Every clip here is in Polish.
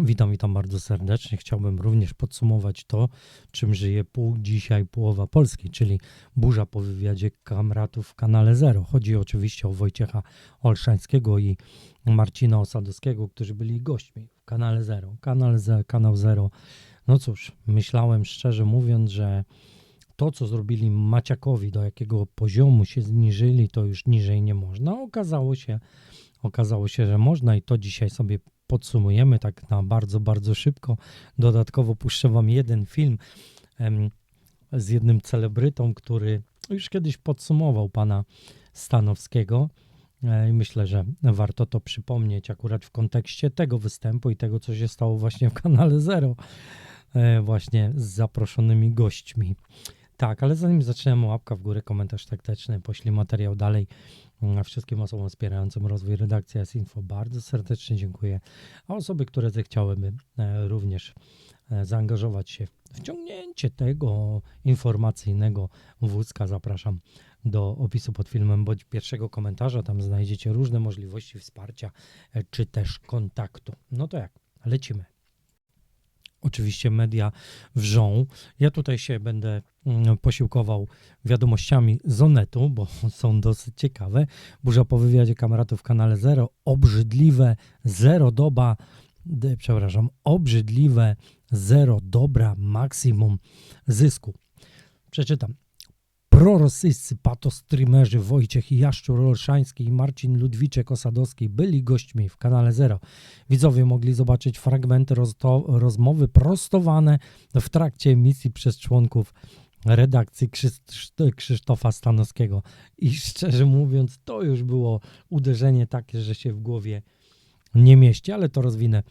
Witam, witam bardzo serdecznie. Chciałbym również podsumować to, czym żyje pół dzisiaj połowa Polski, czyli burza po wywiadzie kamratów w kanale Zero. Chodzi oczywiście o Wojciecha Olszańskiego i Marcina Osadowskiego, którzy byli gośćmi w kanale Zero. Kanal Z, kanał Zero. No cóż, myślałem szczerze mówiąc, że to, co zrobili Maciakowi, do jakiego poziomu się zniżyli, to już niżej nie można. Okazało się, okazało się, że można i to dzisiaj sobie podsumujemy tak na bardzo, bardzo szybko. Dodatkowo puszczę Wam jeden film em, z jednym celebrytą, który już kiedyś podsumował pana Stanowskiego. E, I myślę, że warto to przypomnieć akurat w kontekście tego występu i tego, co się stało właśnie w kanale Zero, e, właśnie z zaproszonymi gośćmi. Tak, ale zanim zaczniemy, łapka w górę, komentarz taktyczny, poślij materiał dalej. Wszystkim osobom wspierającym rozwój redakcji S-Info bardzo serdecznie dziękuję. A osoby, które zechciałyby e, również e, zaangażować się w ciągnięcie tego informacyjnego wózka, zapraszam do opisu pod filmem bądź pierwszego komentarza. Tam znajdziecie różne możliwości wsparcia e, czy też kontaktu. No to jak? Lecimy. Oczywiście media wrzą. Ja tutaj się będę mm, posiłkował wiadomościami z Onetu, bo są dosyć ciekawe. Burza po wywiadzie kameratów w kanale Zero. Obrzydliwe zero doba, przepraszam, obrzydliwe zero dobra maksimum zysku. Przeczytam. Prorosyjscy patostreamerzy Wojciech Jaszczur Olszański i Marcin Ludwiczek Osadowski byli gośćmi w kanale Zero. Widzowie mogli zobaczyć fragmenty rozmowy prostowane w trakcie emisji przez członków redakcji Krzysz- Krzysztofa Stanowskiego. I szczerze mówiąc, to już było uderzenie takie, że się w głowie nie mieści, ale to rozwinę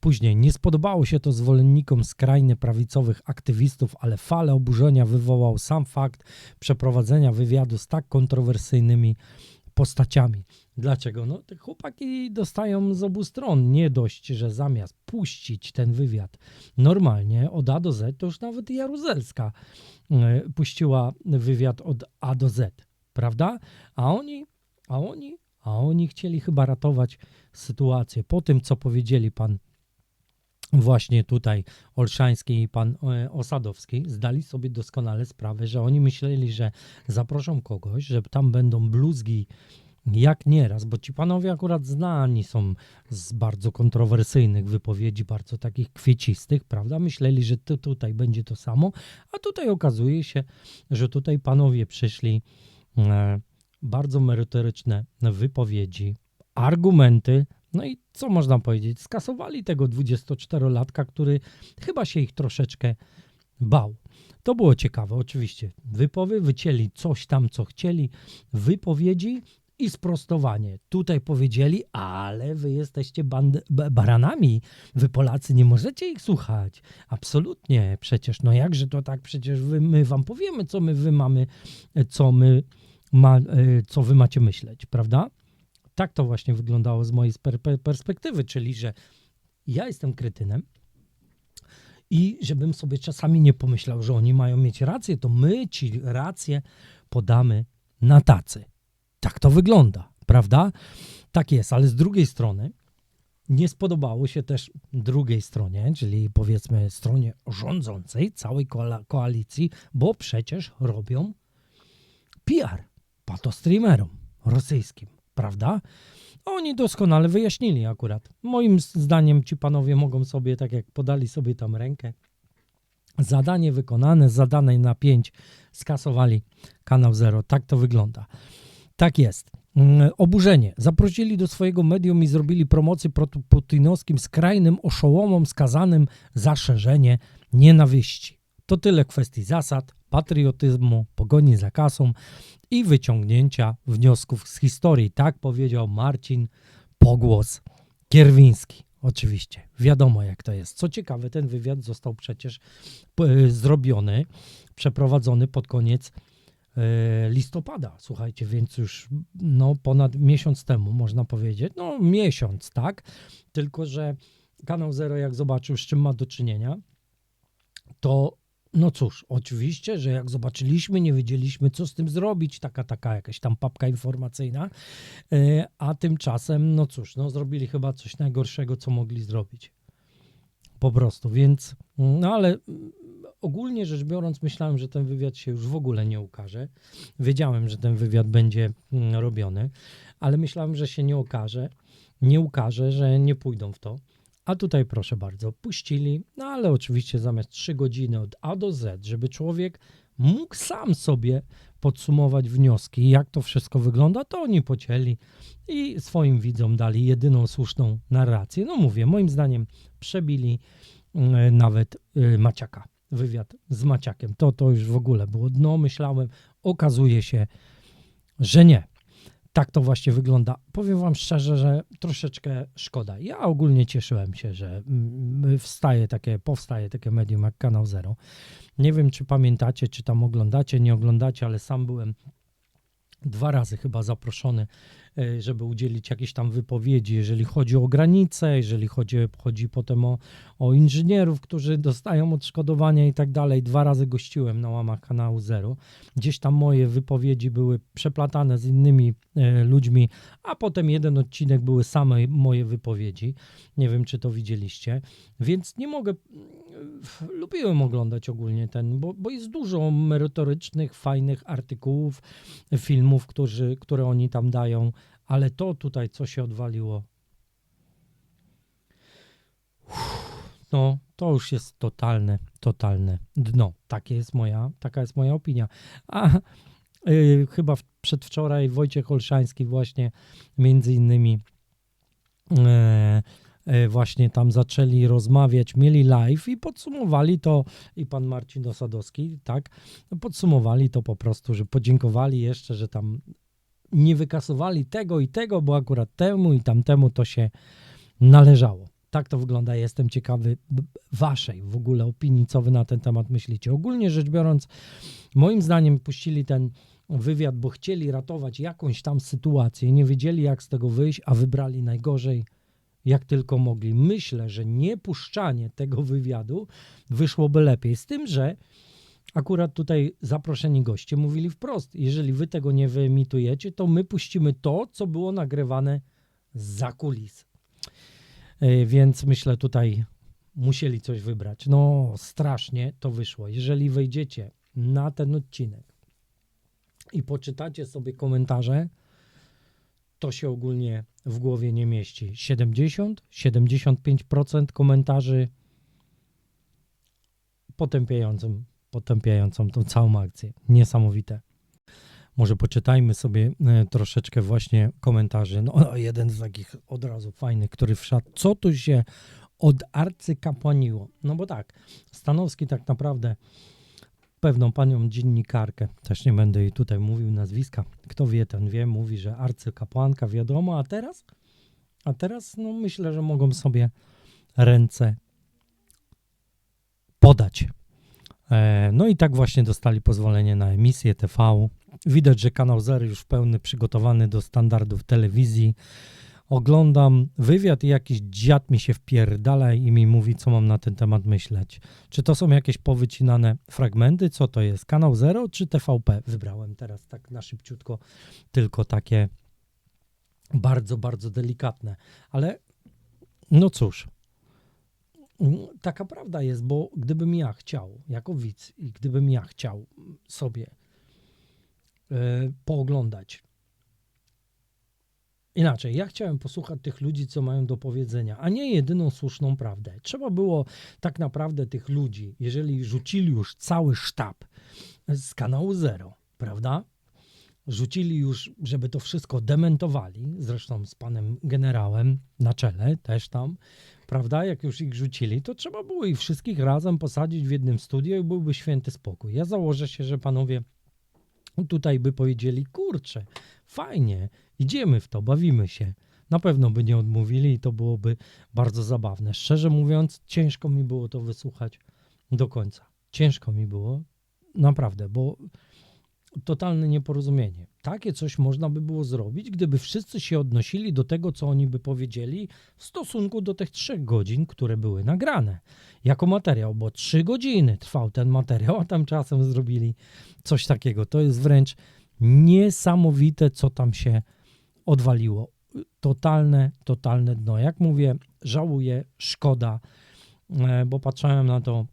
później. Nie spodobało się to zwolennikom skrajnie prawicowych aktywistów, ale falę oburzenia wywołał sam fakt przeprowadzenia wywiadu z tak kontrowersyjnymi postaciami. Dlaczego? No, te chłopaki dostają z obu stron. Nie dość, że zamiast puścić ten wywiad normalnie od A do Z, to już nawet Jaruzelska e, puściła wywiad od A do Z, prawda? A oni, a oni, a oni chcieli chyba ratować sytuację. Po tym, co powiedzieli pan właśnie tutaj Olszański i pan e, Osadowski zdali sobie doskonale sprawę, że oni myśleli, że zaproszą kogoś, że tam będą bluzgi jak nieraz, bo ci panowie akurat znani są z bardzo kontrowersyjnych wypowiedzi, bardzo takich kwiecistych, prawda? Myśleli, że tu, tutaj będzie to samo, a tutaj okazuje się, że tutaj panowie przyszli e, bardzo merytoryczne wypowiedzi, argumenty, no i co można powiedzieć? Skasowali tego 24-latka, który chyba się ich troszeczkę bał. To było ciekawe, oczywiście. Wypowy, wycięli coś tam, co chcieli, wypowiedzi i sprostowanie. Tutaj powiedzieli, ale wy jesteście baranami, wy Polacy nie możecie ich słuchać. Absolutnie, przecież, no jakże to tak, przecież wy, my wam powiemy, co my wy mamy, co my, ma, e, co wy macie myśleć, prawda? Tak to właśnie wyglądało z mojej perspektywy, czyli że ja jestem krytynem i żebym sobie czasami nie pomyślał, że oni mają mieć rację, to my ci rację podamy na tacy. Tak to wygląda, prawda? Tak jest, ale z drugiej strony nie spodobało się też drugiej stronie, czyli powiedzmy stronie rządzącej całej koalicji, bo przecież robią PR patostreamerom rosyjskim prawda? Oni doskonale wyjaśnili akurat. Moim zdaniem ci panowie mogą sobie, tak jak podali sobie tam rękę, zadanie wykonane, zadane na 5, skasowali kanał Zero. Tak to wygląda. Tak jest. Mm, Oburzenie. Zaprosili do swojego medium i zrobili promocję proputinowskim skrajnym oszołomom skazanym za szerzenie nienawiści. To tyle kwestii zasad, patriotyzmu, pogoni za kasą i wyciągnięcia wniosków z historii. Tak powiedział Marcin Pogłos Kierwiński. Oczywiście, wiadomo jak to jest. Co ciekawe, ten wywiad został przecież zrobiony, przeprowadzony pod koniec e, listopada, słuchajcie, więc już no, ponad miesiąc temu można powiedzieć. No miesiąc, tak? Tylko, że kanał Zero jak zobaczył z czym ma do czynienia, to no cóż, oczywiście, że jak zobaczyliśmy, nie wiedzieliśmy, co z tym zrobić, taka, taka jakaś tam papka informacyjna, e, a tymczasem, no cóż, no zrobili chyba coś najgorszego, co mogli zrobić. Po prostu, więc, no ale mm, ogólnie rzecz biorąc, myślałem, że ten wywiad się już w ogóle nie ukaże. Wiedziałem, że ten wywiad będzie mm, robiony, ale myślałem, że się nie okaże, nie ukaże, że nie pójdą w to. A tutaj proszę bardzo, puścili, no ale oczywiście zamiast 3 godziny od A do Z, żeby człowiek mógł sam sobie podsumować wnioski, jak to wszystko wygląda, to oni pocięli i swoim widzom dali jedyną słuszną narrację. No mówię, moim zdaniem przebili mm, nawet y, Maciaka, wywiad z Maciakiem. To, to już w ogóle było dno, myślałem, okazuje się, że nie. Tak to właśnie wygląda. Powiem Wam szczerze, że troszeczkę szkoda. Ja ogólnie cieszyłem się, że mm, wstaje takie, powstaje takie medium jak Kanał Zero. Nie wiem, czy pamiętacie, czy tam oglądacie, nie oglądacie, ale sam byłem dwa razy chyba zaproszony, żeby udzielić jakiejś tam wypowiedzi, jeżeli chodzi o granice, jeżeli chodzi, chodzi potem o, o inżynierów, którzy dostają odszkodowania i tak dalej. Dwa razy gościłem na łamach kanału Zero. Gdzieś tam moje wypowiedzi były przeplatane z innymi e, ludźmi, a potem jeden odcinek były same moje wypowiedzi. Nie wiem, czy to widzieliście, więc nie mogę. Lubiłem oglądać ogólnie ten, bo, bo jest dużo merytorycznych, fajnych artykułów, filmów, którzy, które oni tam dają, ale to tutaj, co się odwaliło, no to już jest totalne, totalne dno. Takie jest moja, taka jest moja opinia. A yy, chyba w, przedwczoraj Wojciech Olszański właśnie między innymi e, właśnie tam zaczęli rozmawiać, mieli live i podsumowali to i pan Marcin Osadowski, tak, podsumowali to po prostu, że podziękowali jeszcze, że tam nie wykasowali tego i tego, bo akurat temu i tamtemu to się należało. Tak to wygląda. Jestem ciekawy waszej w ogóle opinii, co wy na ten temat myślicie. Ogólnie rzecz biorąc, moim zdaniem puścili ten wywiad, bo chcieli ratować jakąś tam sytuację, nie wiedzieli jak z tego wyjść, a wybrali najgorzej jak tylko mogli. Myślę, że niepuszczanie tego wywiadu wyszłoby lepiej. Z tym, że akurat tutaj zaproszeni goście mówili wprost: jeżeli wy tego nie wyemitujecie, to my puścimy to, co było nagrywane za kulis. Yy, Więc myślę, tutaj musieli coś wybrać. No, strasznie to wyszło. Jeżeli wejdziecie na ten odcinek i poczytacie sobie komentarze, to się ogólnie w głowie nie mieści. 70-75% komentarzy potępiającym, potępiającą tą całą akcję. Niesamowite. Może poczytajmy sobie e, troszeczkę właśnie komentarzy. No, jeden z takich od razu fajnych, który wszedł. Co tu się od arcykapłaniło? No bo tak, Stanowski tak naprawdę pewną panią dziennikarkę, też nie będę jej tutaj mówił nazwiska, kto wie, ten wie, mówi, że arcykapłanka, wiadomo, a teraz? A teraz, no myślę, że mogą sobie ręce podać. E, no i tak właśnie dostali pozwolenie na emisję TV. Widać, że kanał Zero już w pełny przygotowany do standardów telewizji. Oglądam wywiad i jakiś dziad mi się wpierdala i mi mówi, co mam na ten temat myśleć. Czy to są jakieś powycinane fragmenty? Co to jest? Kanał Zero czy TVP? Wybrałem teraz tak na szybciutko, tylko takie bardzo, bardzo delikatne. Ale no cóż, taka prawda jest, bo gdybym ja chciał, jako widz, i gdybym ja chciał sobie e, pooglądać Inaczej, ja chciałem posłuchać tych ludzi, co mają do powiedzenia, a nie jedyną słuszną prawdę. Trzeba było tak naprawdę tych ludzi, jeżeli rzucili już cały sztab z kanału Zero, prawda? Rzucili już, żeby to wszystko dementowali, zresztą z panem generałem na czele też tam, prawda? Jak już ich rzucili, to trzeba było ich wszystkich razem posadzić w jednym studiu i byłby święty spokój. Ja założę się, że panowie tutaj by powiedzieli, kurczę, fajnie, idziemy w to, bawimy się. Na pewno by nie odmówili i to byłoby bardzo zabawne. Szczerze mówiąc, ciężko mi było to wysłuchać do końca. Ciężko mi było, naprawdę, bo totalne nieporozumienie. Takie coś można by było zrobić, gdyby wszyscy się odnosili do tego, co oni by powiedzieli w stosunku do tych trzech godzin, które były nagrane jako materiał, bo trzy godziny trwał ten materiał, a tam czasem zrobili coś takiego. To jest wręcz niesamowite, co tam się odwaliło. Totalne, totalne dno. Jak mówię, żałuję, szkoda. e, bo patrzyłem na to,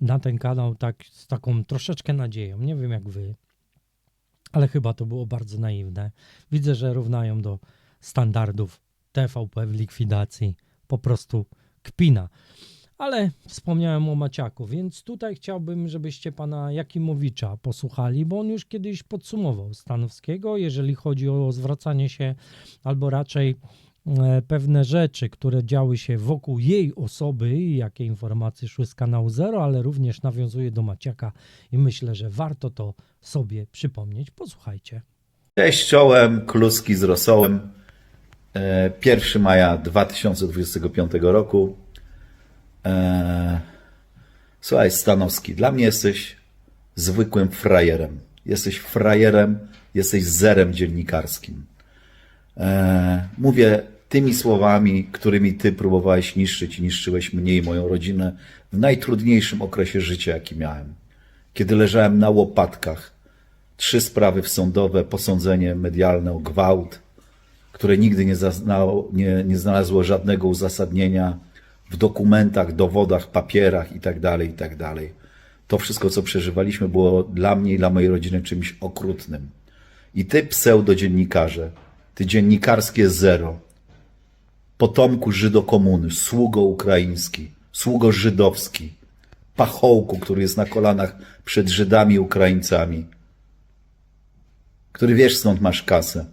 na ten kanał tak z taką troszeczkę nadzieją. Nie wiem jak wy, ale chyba to było bardzo naiwne. Widzę, że równają do standardów TVP w likwidacji. Po prostu kpina. Ale wspomniałem o Maciaku, więc tutaj chciałbym, żebyście pana Jakimowicza posłuchali, bo on już kiedyś podsumował Stanowskiego, jeżeli chodzi o zwracanie się, albo raczej pewne rzeczy, które działy się wokół jej osoby jakie informacje szły z kanału Zero, ale również nawiązuje do Maciaka i myślę, że warto to sobie przypomnieć. Posłuchajcie. Cześć czołem, kluski z rosołem. E, 1 maja 2025 roku. E, Słuchaj, Stanowski, dla mnie jesteś zwykłym frajerem. Jesteś frajerem, jesteś zerem dziennikarskim. E, Mówię tymi słowami, którymi ty próbowałeś niszczyć i niszczyłeś mnie i moją rodzinę w najtrudniejszym okresie życia, jaki miałem. Kiedy leżałem na łopatkach, trzy sprawy sądowe, posądzenie medialne o gwałt, które nigdy nie, zaznało, nie, nie znalazło żadnego uzasadnienia w dokumentach, dowodach, papierach itd., itd. To wszystko, co przeżywaliśmy, było dla mnie i dla mojej rodziny czymś okrutnym. I ty, pseudodziennikarze, ty dziennikarskie zero, potomku Żydokomuny, sługo ukraiński, sługo żydowski, pachołku, który jest na kolanach przed Żydami Ukraińcami, który wiesz, skąd masz kasę.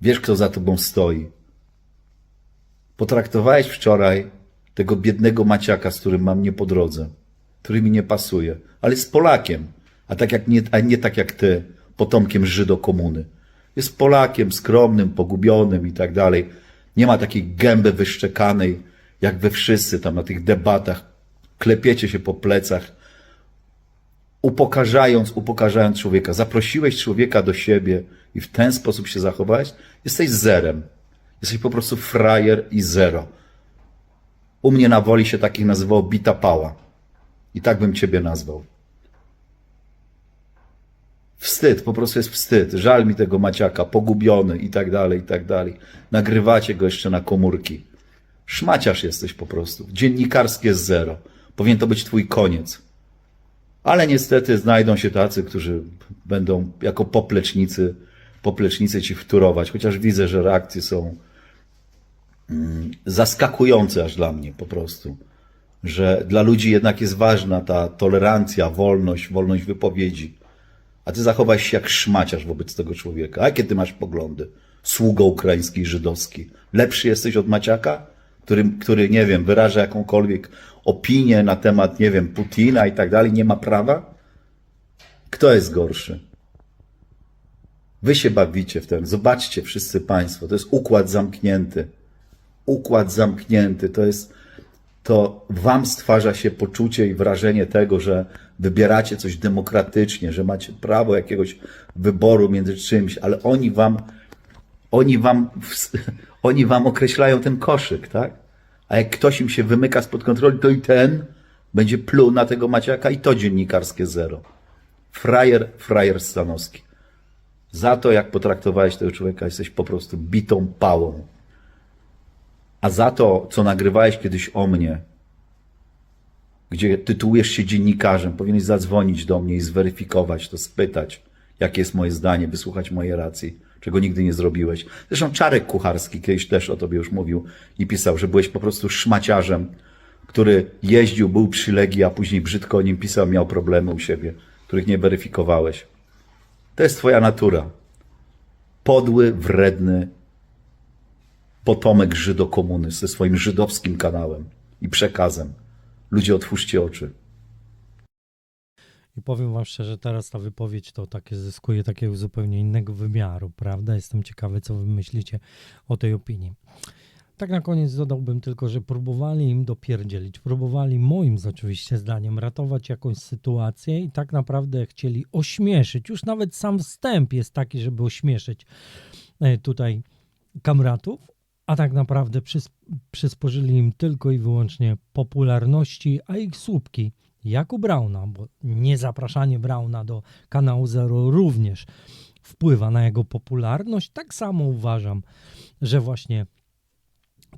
Wiesz, kto za tobą stoi. Potraktowałeś wczoraj tego biednego Maciaka, z którym mam nie po drodze, który mi nie pasuje, ale jest Polakiem, a, tak jak nie, a nie tak jak ty, potomkiem Żydokomuny. Jest Polakiem skromnym, pogubionym i tak dalej. Nie ma takiej gęby wyszczekanej, jak wy wszyscy tam na tych debatach. Klepiecie się po plecach, upokarzając, upokarzając człowieka. Zaprosiłeś człowieka do siebie i w ten sposób się zachowałeś, jesteś zerem. Jesteś po prostu frajer i zero. U mnie na woli się takich nazywało bita pała. I tak bym ciebie nazwał. Wstyd, po prostu jest wstyd. Żal mi tego Maciaka, pogubiony i tak dalej, i tak dalej. Nagrywacie go jeszcze na komórki. Szmaciarz jesteś po prostu. Dziennikarskie zero. Powinien to być twój koniec. Ale niestety znajdą się tacy, którzy będą jako poplecznicy, poplecznicy ci wturować. Chociaż widzę, że reakcje są mm, zaskakujące aż dla mnie po prostu. Że dla ludzi jednak jest ważna ta tolerancja, wolność, wolność wypowiedzi. A ty zachowałeś się jak szmaciarz wobec tego człowieka. A jakie ty masz poglądy? Sługo ukraiński żydowski. Lepszy jesteś od Maciaka? Który, który, nie wiem, wyraża jakąkolwiek opinię na temat, nie wiem, Putina i tak dalej, nie ma prawa? Kto jest gorszy? Wy się bawicie w ten. Zobaczcie wszyscy Państwo, to jest układ zamknięty. Układ zamknięty to jest, to Wam stwarza się poczucie i wrażenie tego, że wybieracie coś demokratycznie, że macie prawo jakiegoś wyboru między czymś, ale oni Wam, oni Wam, oni Wam określają ten koszyk, tak? A jak ktoś im się wymyka spod kontroli, to i ten będzie pluł na tego Maciaka i to dziennikarskie zero. Frajer, frajer Stanowski. Za to, jak potraktowałeś tego człowieka, jesteś po prostu bitą pałą. A za to, co nagrywałeś kiedyś o mnie, gdzie tytułujesz się dziennikarzem, powinieneś zadzwonić do mnie i zweryfikować to, spytać, jakie jest moje zdanie, wysłuchać mojej racji, czego nigdy nie zrobiłeś. Zresztą Czarek Kucharski kiedyś też o tobie już mówił i pisał, że byłeś po prostu szmaciarzem, który jeździł, był przy Legii, a później brzydko o nim pisał, miał problemy u siebie, których nie weryfikowałeś. To jest twoja natura. Podły, wredny potomek Żydokomuny ze swoim żydowskim kanałem i przekazem. Ludzie, otwórzcie oczy. I powiem wam szczerze, teraz ta wypowiedź to takie zyskuje takiego zupełnie innego wymiaru, prawda? Jestem ciekawy, co wy myślicie o tej opinii. Tak na koniec dodałbym tylko, że próbowali im dopierdzielić, próbowali moim oczywiście zdaniem ratować jakąś sytuację i tak naprawdę chcieli ośmieszyć. Już nawet sam wstęp jest taki, żeby ośmieszyć e, tutaj kamratów, a tak naprawdę przys- przysporzyli im tylko i wyłącznie popularności, a ich słupki, jak u Brauna, bo niezapraszanie Brauna do kanału Zero również wpływa na jego popularność, tak samo uważam, że właśnie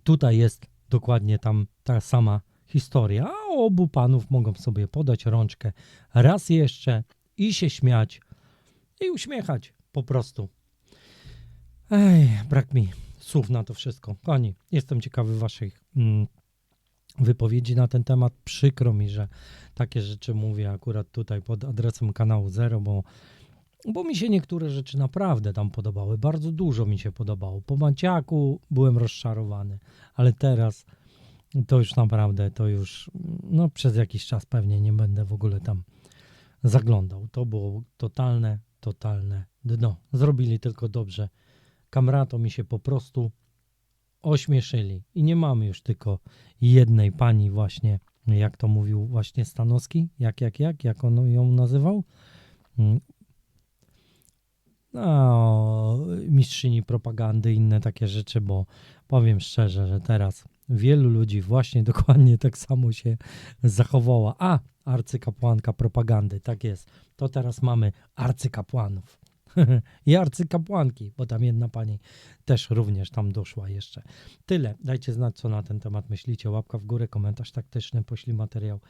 tutaj jest dokładnie tam ta sama historia. A obu panów mogą sobie podać rączkę raz jeszcze i się śmiać i uśmiechać po prostu. Ej, brak mi słów na to wszystko. Kochani, jestem ciekawy waszych mm, wypowiedzi na ten temat. Przykro mi, że takie rzeczy mówię akurat tutaj pod adresem kanału Zero, bo, bo mi się niektóre rzeczy naprawdę tam podobały. Bardzo dużo mi się podobało. Po Maciaku byłem rozczarowany, ale teraz to już naprawdę, to już no, przez jakiś czas pewnie nie będę w ogóle tam zaglądał. To było totalne, totalne dno. Zrobili tylko dobrze. Kamrato mi się po prostu ośmieszyli. I nie mamy już tylko jednej pani właśnie, jak to mówił właśnie Stanowski, jak, jak, jak, jak on ją nazywał? Mm. No, mistrzyni propagandy, inne takie rzeczy, bo powiem szczerze, że teraz wielu ludzi właśnie dokładnie tak samo się zachowała. A, arcykapłanka propagandy, tak jest. To teraz mamy arcykapłanów. I arcykapłanki, bo tam jedna pani też również tam doszła jeszcze. Tyle. Dajcie znać, co na ten temat myślicie. Łapka w górę, komentarz taktyczny, poślij materiał,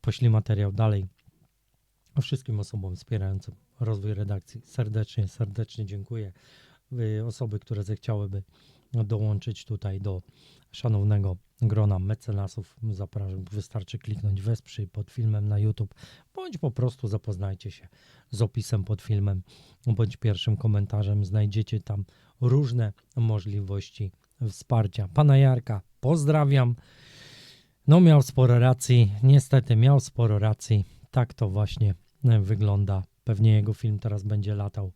poślij materiał dalej. Wszystkim osobom wspierającym rozwój redakcji serdecznie, serdecznie dziękuję. Osoby, które zechciałyby dołączyć tutaj do szanownego grona mecenasów, zapraszam. Wystarczy kliknąć wesprzyj pod filmem na YouTube, bądź po prostu zapoznajcie się z opisem pod filmem, bądź pierwszym komentarzem. Znajdziecie tam różne możliwości wsparcia. Pana Jarka pozdrawiam. No miał sporo racji, niestety miał sporo racji. Tak to właśnie wygląda. Pewnie jego film teraz będzie latał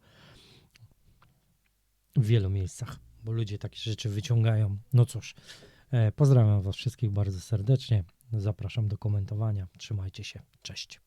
w wielu miejscach, bo ludzie takie rzeczy wyciągają. No cóż, e, pozdrawiam Was wszystkich bardzo serdecznie. Zapraszam do komentowania. Trzymajcie się. Cześć.